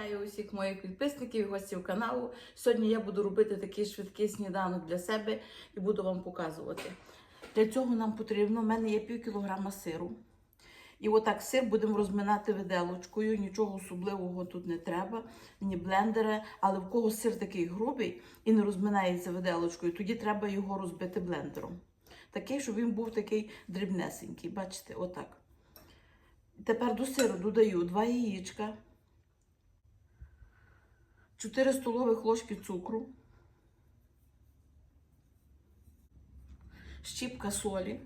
Вітаю усіх моїх підписників і гостів каналу. Сьогодні я буду робити такий швидкий сніданок для себе і буду вам показувати. Для цього нам потрібно, в мене є пів кілограма сиру. І отак сир будемо розминати виделочкою. Нічого особливого тут не треба, ні блендера. Але в кого сир такий грубий і не розминається виделочкою, тоді треба його розбити блендером. Такий, щоб він був такий дрібнесенький. Бачите, отак. Тепер до сиру додаю 2 яєчка. 4 столових ложки цукру, щіпка солі.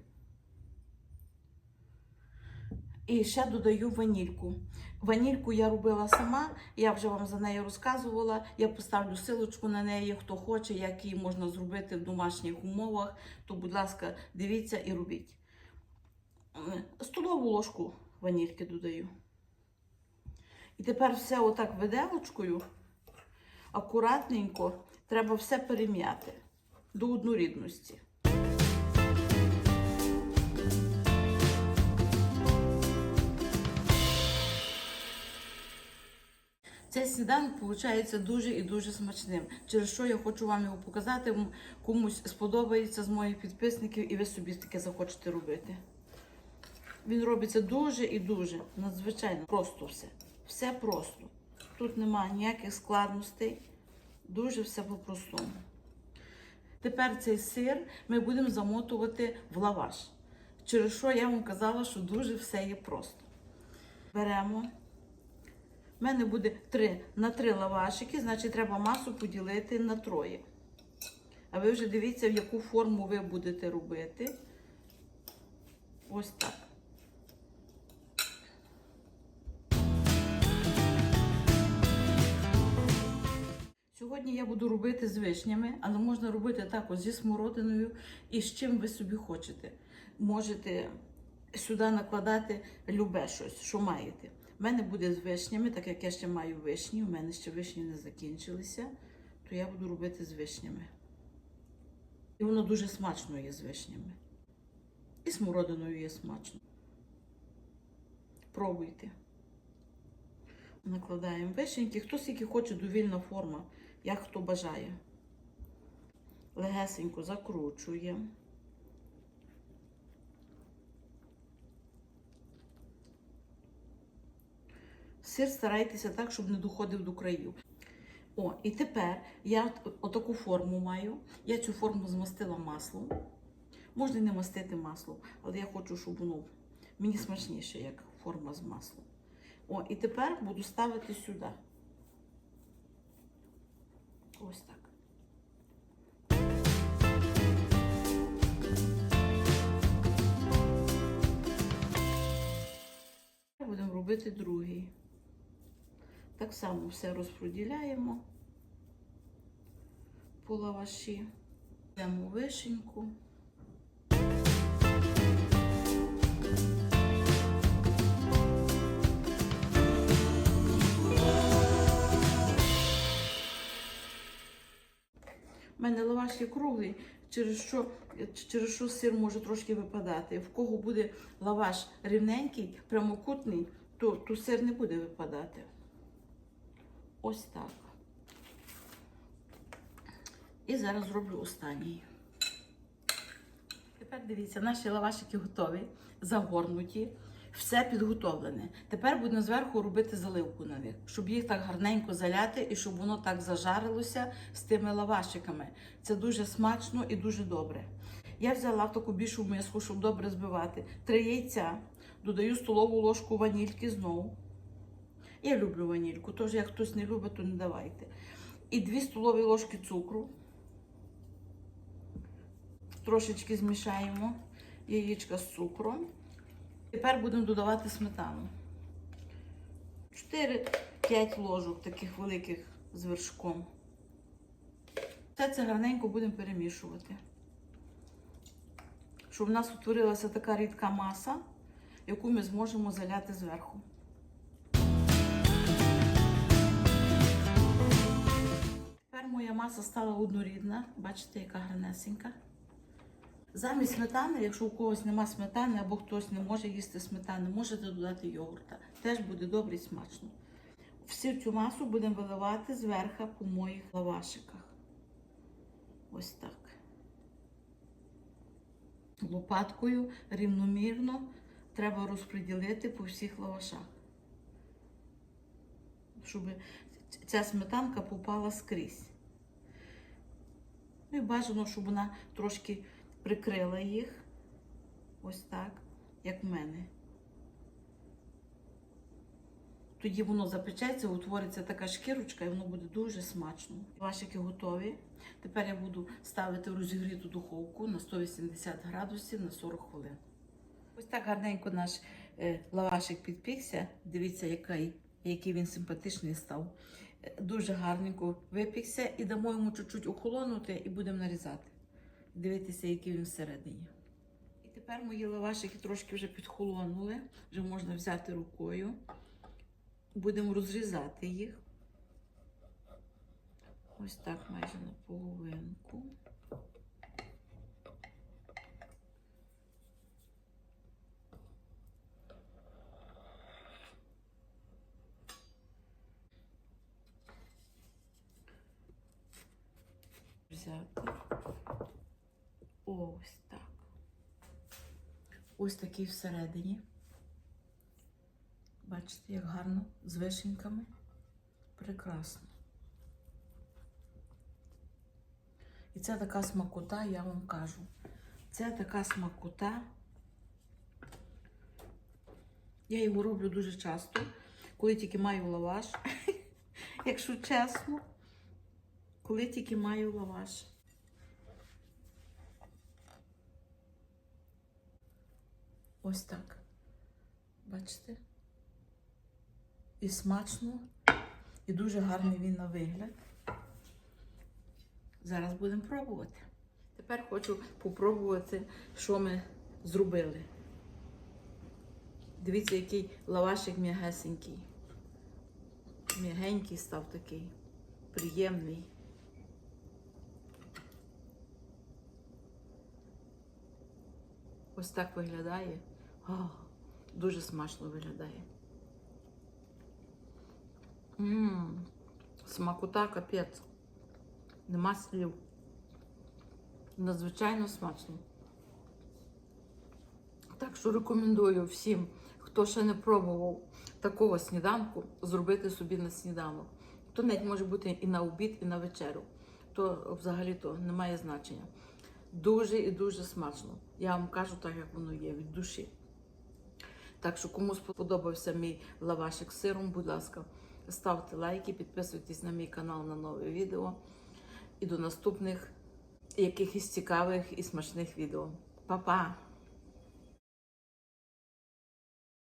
І ще додаю ванільку. Ванільку я робила сама, я вже вам за неї розказувала. Я поставлю силочку на неї, хто хоче, як її можна зробити в домашніх умовах, то, будь ласка, дивіться і робіть. Столову ложку ванільки додаю. І тепер все отак виделочкою акуратненько треба все перем'яти до однорідності. Цей сніданок виходить дуже і дуже смачним. Через що я хочу вам його показати, комусь сподобається з моїх підписників, і ви собі таке захочете робити. Він робиться дуже і дуже надзвичайно просто все. Все просто. Тут немає ніяких складностей. Дуже все по-простому. Тепер цей сир ми будемо замотувати в лаваш. Через що я вам казала, що дуже все є просто. Беремо. У мене буде 3 на 3 лавашики, значить треба масу поділити на троє. А ви вже дивіться, в яку форму ви будете робити. Ось так. Сьогодні я буду робити з вишнями, але можна робити також зі смородиною і з чим ви собі хочете. Можете сюди накладати любе щось, що маєте. У мене буде з вишнями, так як я ще маю вишні, у мене ще вишні не закінчилися, то я буду робити з вишнями. І воно дуже смачно є з вишнями. І смородиною є смачно. Пробуйте. Накладаємо вишеньки. Хто скільки хоче довільна форма, як хто бажає. Легесенько закручуємо. Сир старайтеся так, щоб не доходив до країв. О, і тепер я отаку форму маю. Я цю форму змастила маслом. Можна не мастити маслом, але я хочу, щоб воно мені смачніше, як форма з маслом. О, і тепер буду ставити сюди. Ось так. Будемо робити другий. Так само все розподіляємо по лаваші. Йдемо вишеньку. У мене лаваш є круглий, через що, через що сир може трошки випадати. В кого буде лаваш рівненький, прямокутний, то, то сир не буде випадати. Ось так. І зараз зроблю останній. Тепер дивіться, наші лавашики готові, загорнуті, все підготовлене. Тепер будемо зверху робити заливку на них, щоб їх так гарненько заляти і щоб воно так зажарилося з тими лавашиками. Це дуже смачно і дуже добре. Я взяла таку більшу миску, щоб добре збивати. Три яйця, додаю столову ложку ванільки знову. Я люблю ванільку, тож як хтось не любить, то не давайте. І дві столові ложки цукру. Трошечки змішаємо яєчка з цукром. Тепер будемо додавати сметану. 4-5 ложок таких великих з вершком. Все це гарненько будемо перемішувати. Щоб в нас утворилася така рідка маса, яку ми зможемо заляти зверху. Тепер моя маса стала однорідна. Бачите, яка гарнесенька. Замість сметани, якщо у когось нема сметани або хтось не може їсти сметани, можете додати йогурта. Теж буде добре і смачно. всю цю масу будемо виливати зверху по моїх лавашиках. Ось так. Лопаткою рівномірно треба розподілити по всіх лавашах. Щоб ця сметанка попала скрізь. Ну і бажано, щоб вона трошки прикрила їх. Ось так, як в мене. Тоді воно запечеться, утвориться така шкірочка і воно буде дуже смачно. Вашики готові. Тепер я буду ставити в розігріту духовку на 180 градусів на 40 хвилин. Ось так гарненько наш е, лавашик підпікся. Дивіться, який, який він симпатичний став. Е, Дуже гарненько випікся і дамо йому чуть-чуть охолонути і будемо нарізати. Дивіться, який він всередині. І тепер мої лавашики трошки вже підхолонули, вже можна взяти рукою. Будемо розрізати їх. Ось так майже на половинку. Взяти. Ось так. Ось такий всередині. Бачите, як гарно з вишеньками. Прекрасно. І це така смакота, я вам кажу. Це така смакота. Я його роблю дуже часто, коли тільки маю лаваш, якщо чесно, коли тільки маю лаваш. Ось так. Бачите? І смачно, і дуже гарний він на вигляд. Зараз будемо пробувати. Тепер хочу попробувати, що ми зробили. Дивіться, який лавашик м'ягесенький. М'ягенький став такий, приємний. Ось так виглядає. О, дуже смачно виглядає. Ммм, смакота капець. Нема слів. Надзвичайно смачно. Так що рекомендую всім, хто ще не пробував такого сніданку, зробити собі на сніданок. То навіть може бути і на обід, і на вечерю. То взагалі то не значення. Дуже і дуже смачно. Я вам кажу так, як воно є, від душі. Так що, кому сподобався мій лавашик з сиром, будь ласка, ставте лайки, підписуйтесь на мій канал на нове відео. І до наступних якихось цікавих і смачних відео. Па-па!